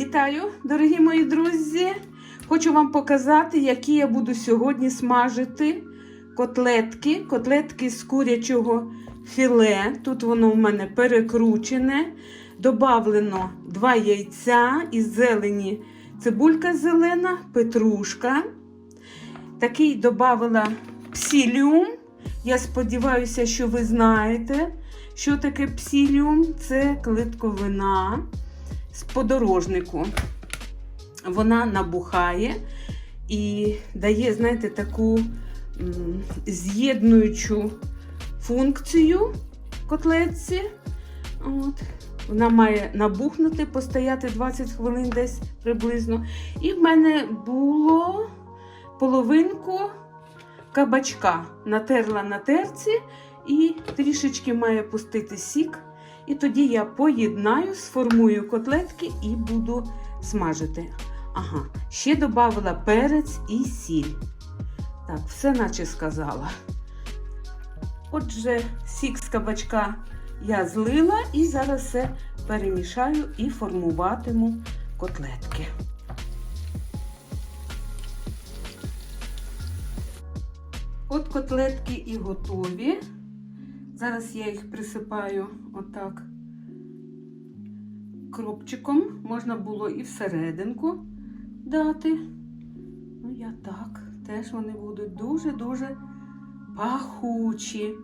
Вітаю, дорогі мої друзі! Хочу вам показати, які я буду сьогодні смажити котлетки. Котлетки з курячого філе. Тут воно в мене перекручене. Добавлено два яйця із зелені, цибулька зелена, петрушка. Такий додавала псіліум. Я сподіваюся, що ви знаєте, що таке псіліум. Це клетковина з подорожнику. Вона набухає і дає, знаєте, таку з'єднуючу функцію котлетці. От. Вона має набухнути, постояти 20 хвилин десь приблизно. І в мене було половинку кабачка. Натерла на терці і трішечки має пустити сік. І тоді я поєднаю, сформую котлетки і буду смажити. Ага, ще додала перець і сіль. Так, все наче сказала. Отже, сік з кабачка я злила і зараз все перемішаю і формуватиму котлетки. От котлетки і готові. Зараз я їх присипаю отак кропчиком. Можна було і всерединку дати. Ну, я так. Теж вони будуть дуже-дуже пахучі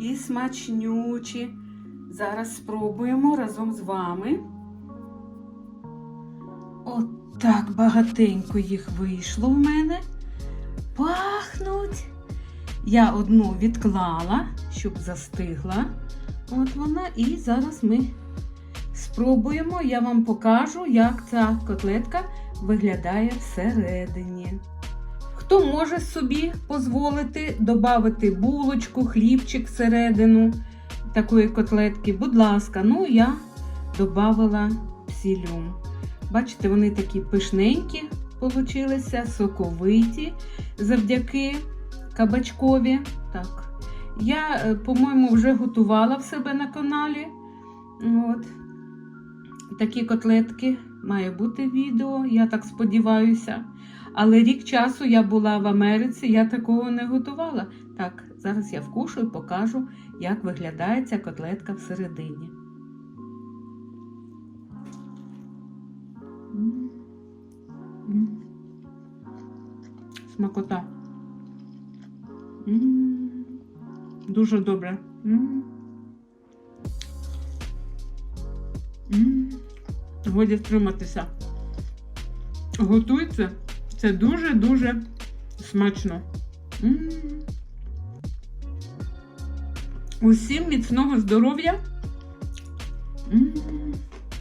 і смачнючі. Зараз спробуємо разом з вами. От так багатенько їх вийшло в мене. Пахнуть. Я одну відклала, щоб застигла. От вона. І зараз ми спробуємо. Я вам покажу, як ця котлетка виглядає всередині. Хто може собі дозволити додати булочку, хлібчик всередину такої котлетки, будь ласка, ну я додавала псілюм. Бачите, вони такі пишненькі получилися, соковиті завдяки кабачкові. Так. Я, е, по-моєму, вже готувала в себе на каналі. От. Такі котлетки має бути відео, я так сподіваюся. Але рік часу я була в Америці, я такого не готувала. Так, зараз я вкушу і покажу, як виглядає ця котлетка всередині. Дуже добре. Годі втриматися. Готуйте. Це дуже-дуже смачно. Усім міцного здоров'я.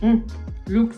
О, люкс.